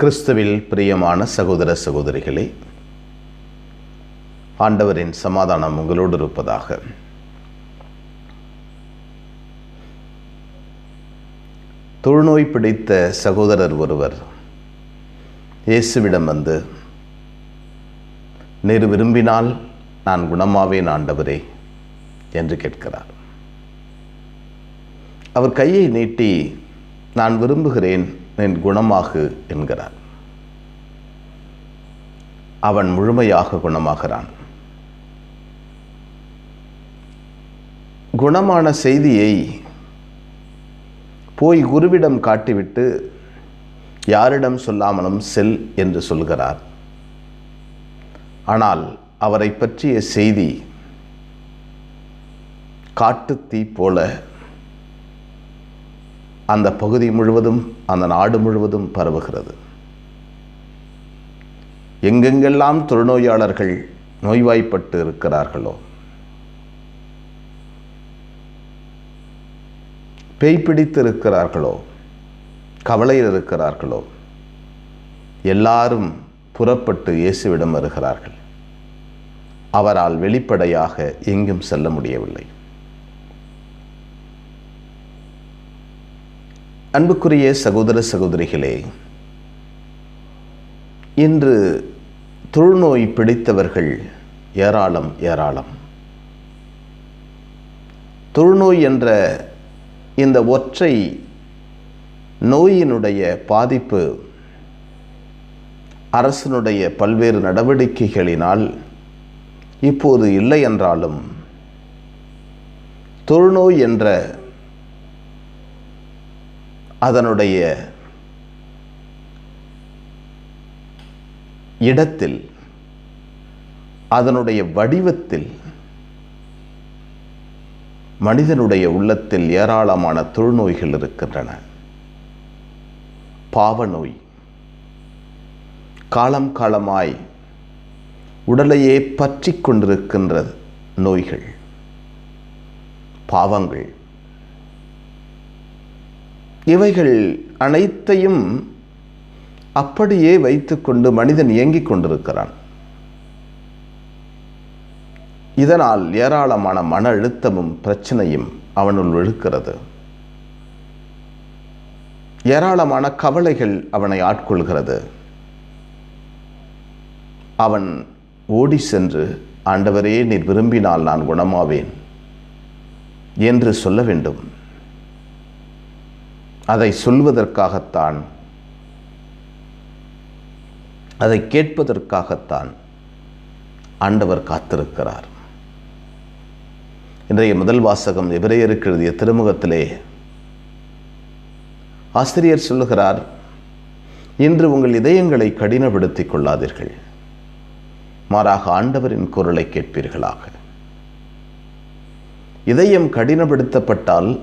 கிறிஸ்துவில் பிரியமான சகோதர சகோதரிகளே ஆண்டவரின் சமாதானம் உங்களோடு இருப்பதாக. தொழுநோய் பிடித்த சகோதரர் ஒருவர் இயேசுவிடம் வந்து நீர் விரும்பினால் நான் குணமாவேன் ஆண்டவரே என்று கேட்கிறார். அவர் கையை நீட்டி நான் விரும்புகிறேன் என் குணமாகு என்கிறார் அவன் முழுமையாக குணமாகிறான். குணமான செய்தியை போய் குருவிடம் காட்டிவிட்டு யாரிடம் சொல்லாமலும் செல் என்று சொல்கிறார். ஆனால் அவரை பற்றிய செய்தி காட்டுத்தீ போல அந்த பகுதி முழுவதும் அந்த நாடு முழுவதும் பரவுகிறது. எங்கெங்கெல்லாம் தொழுநோயாளர்கள் நோய்வாய்ப்பட்டு இருக்கிறார்களோ பேய் பிடித்து இருக்கிறார்களோ கவலையில் இருக்கிறார்களோ எல்லாரும் புறப்பட்டு இயேசுவிடம் வருகிறார்கள். அவரால் வெளிப்படையாக எங்கும் செல்ல முடியவில்லை. அன்புக்குரிய சகோதர சகோதரிகளே இன்று தொழுநோய் பிடித்தவர்கள் ஏராளம் ஏராளம். தொழுநோய் என்ற இந்த ஒற்றை நோயினுடைய பாதிப்பு அரசனுடைய பல்வேறு நடவடிக்கைகளினால் இப்போது இல்லை என்றாலும் தொழுநோய் என்ற அதனுடைய இடத்தில் அதனுடைய வடிவத்தில் மனிதனுடைய உள்ளத்தில் ஏராளமான தொழுநோய்கள் இருக்கின்றன. பாவநோய் காலம் காலமாய் உடலையே பற்றி கொண்டிருக்கின்ற நோய்கள் பாவங்கள். இவைகள் அனைத்தையும் அப்படியே வைத்துக்கொண்டு மனிதன் இயங்கிக் கொண்டிருக்கிறான். இதனால் ஏராளமான மன அழுத்தமும் பிரச்சனையும் அவனுள் விழுக்கிறது. ஏராளமான கவலைகள் அவனை ஆட்கொள்கிறது. அவன் ஓடி சென்று ஆண்டவரே நீர் விரும்பினால் நான் குணமாவேன் என்று சொல்ல வேண்டும். அதை சொல்வதற்காகத்தான் அதை கேட்பதற்காகத்தான் ஆண்டவர் காத்திருக்கிறார். இன்றைய முதல் வாசகம் எபிரேயருக்கு எழுதிய திருமுகத்திலே ஆசிரியர் சொல்லுகிறார் இன்று உங்கள் இதயங்களை கடினப்படுத்திக் கொள்ளாதீர்கள். மாறாக ஆண்டவரின் குரலை கேட்பீர்களாக. இதயம் கடினப்படுத்தப்பட்டால்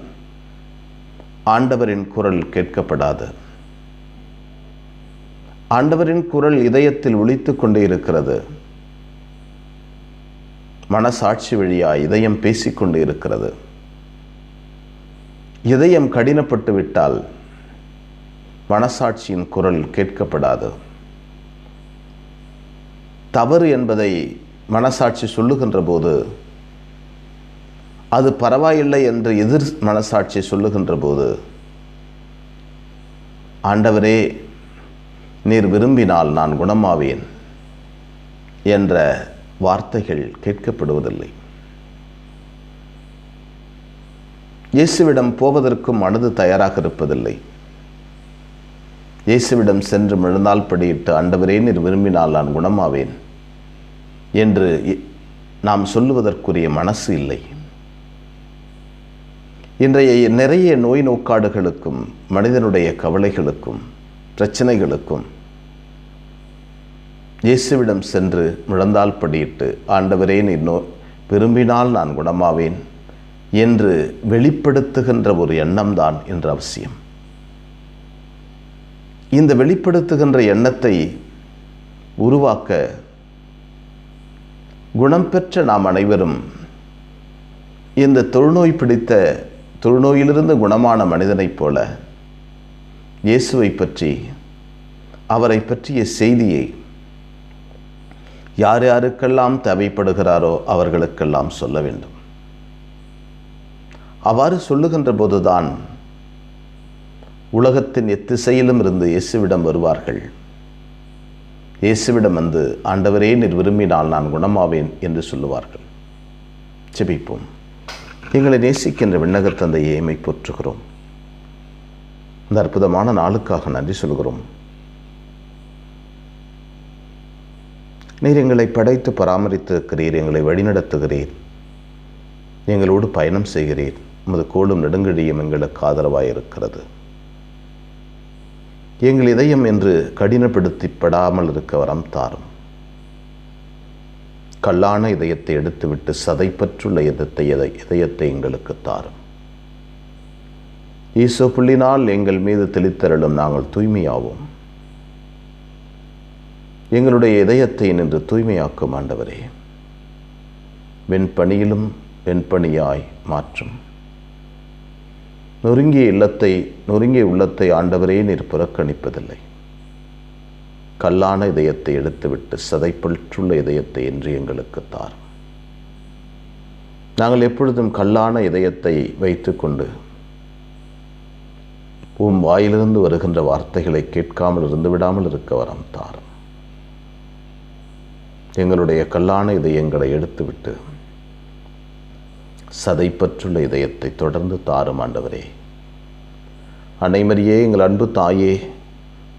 ஆண்டவரின் குரல் கேட்கப்படாது. ஆண்டவரின் குரல் இதயத்தில் ஒழித்து கொண்டே இருக்கிறது. மனசாட்சி வழியா இதயம் பேசிக்கொண்டே இருக்கிறது. இதயம் கடினப்பட்டு விட்டால் மனசாட்சியின் குரல் கேட்கப்படாது. தவறு என்பதை மனசாட்சி சொல்லுகின்ற போது அது பரவாயில்லை என்று எதிர் மனசாட்சி சொல்லுகின்ற போது ஆண்டவரே நீர் விரும்பினால் நான் குணமாவேன் என்ற வார்த்தைகள் கேட்கப்படுவதில்லை. இயேசுவிடம் போவதற்கும் மனது தயாராக இருப்பதில்லை. இயேசுவிடம் சென்று விழுந்தால் படியிட்டு ஆண்டவரே நீர் விரும்பினால் நான் குணமாவேன் என்று நாம் சொல்லுவதற்குரிய மனசு இல்லை. இன்றைய நிறைய நோய் நோக்காடுகளுக்கும் மனிதனுடைய கவலைகளுக்கும் பிரச்சனைகளுக்கும் இயேசுவிடம் சென்று முழந்தால் படியிட்டு ஆண்டவரே நீ நோ விரும்பினால் நான் குணமாவேன் என்று வெளிப்படுத்துகின்ற ஒரு எண்ணம்தான் என்று அவசியம். இந்த வெளிப்படுத்துகின்ற எண்ணத்தை உருவாக்க குணம் பெற்ற நாம் அனைவரும் இந்த தொழுநோய் பிடித்த தொழுநோயிலிருந்து குணமான மனிதனைப் போல இயேசுவை பற்றி அவரை பற்றிய செய்தியை யார் யாருக்கெல்லாம் தேவைப்படுகிறாரோ அவர்களுக்கெல்லாம் சொல்ல வேண்டும். அவ்வாறு சொல்லுகின்ற போதுதான் உலகத்தின் எத்திசையிலும் இருந்து இயேசுவிடம் வருவார்கள். இயேசுவிடம் வந்து ஆண்டவரே நீர் விரும்பினால் நான் குணமாவேன் என்று சொல்லுவார்கள். செபிப்போம் எங்களை நேசிக்கின்ற விண்ணகத்தந்தையை ஏமை போற்றுகிறோம். இந்த அற்புதமான நாளுக்காக நன்றி சொல்கிறோம். நீர் எங்களை படைத்து பராமரித்திருக்கிறீர் எங்களை வழிநடத்துகிறீர். எங்களோடு பயணம் செய்கிறீர். உமது கோடும் நெடுங்கடியும் எங்களுக்கு ஆதரவாக இருக்கிறது எங்கள் இதயம் என்று கடினப்படுத்திப்படாமல் இருக்க வரம் தாரும். கல்லான இதயத்தை எடுத்துவிட்டு சதைப்பற்றுள்ள இதத்தை இதை இதயத்தை எங்களுக்கு தாரும். ஈசோ புள்ளினால் எங்கள் மீது தெளித்தரலும் நாங்கள் தூய்மையாவோம். எங்களுடைய இதயத்தை நின்று தூய்மையாக்கும் ஆண்டவரே வெண்பணியிலும் வெண்பணியாய் மாற்றும். நொறுங்கிய இல்லத்தை நொறுங்கிய உள்ளத்தை ஆண்டவரே நீர் புறக்கணிப்பதில்லை. கல்லான இதயத்தை எடுத்துவிட்டு சதைப்பற்றுள்ள இதயத்தை என்று எங்களுக்கு தார். நாங்கள் எப்பொழுதும் கல்லான இதயத்தை வைத்துக்கொண்டு உம் வாயிலிருந்து வருகின்ற வார்த்தைகளை கேட்காமல் இருந்து விடாமல் இருக்க வரம் தார். எங்களுடைய கல்லான இதயங்களை எடுத்துவிட்டு சதைப்பற்றுள்ள இதயத்தை தொடர்ந்து தாரும் ஆண்டவரே. அனைமரியே எங்கள் அன்பு தாயே